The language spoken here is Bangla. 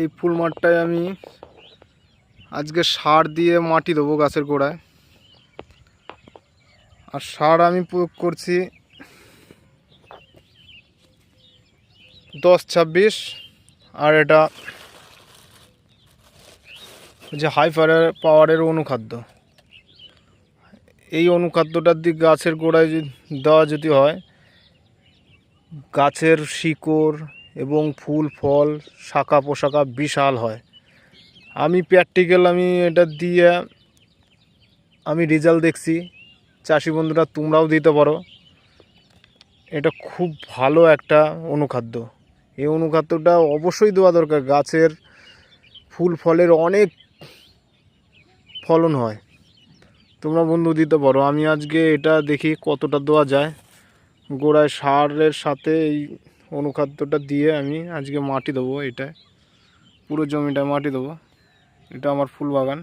এই ফুল মাঠটায় আমি আজকে সার দিয়ে মাটি দেবো গাছের গোড়ায়। আর সার আমি প্রয়োগ করছি দশ ছাব্বিশ, আর এটা যে হাই পাওয়ারের অনুখাদ্য। এই অনুখাদ্যটার দিক গাছের গোড়ায় দেওয়া যদি হয়, গাছের শিকড় এবং ফুল, ফল, শাখা পোশাকা বিশাল হয়। আমি প্র্যাকটিক্যাল আমি এটা দিয়ে আমি রেজাল্ট দেখছি। চাষি বন্ধুরা, তোমরাও দিতে পারো। এটা খুব ভালো একটা অনুখাদ্য। এই অনুখাদ্যটা অবশ্যই দেওয়া দরকার। গাছের ফুল, ফলের অনেক ফলন হয়। তোমরা বন্ধু দিতে পারো। আমি আজকে এটা দেখি কতটা দেওয়া যায়। গোড়ায় সারের সাথে এই অনুখাদ্যটা দিয়ে আমি আজকে মাটি দেবো এটায়। পুরো জমিটায় মাটি দেবো। এটা আমার ফুল বাগান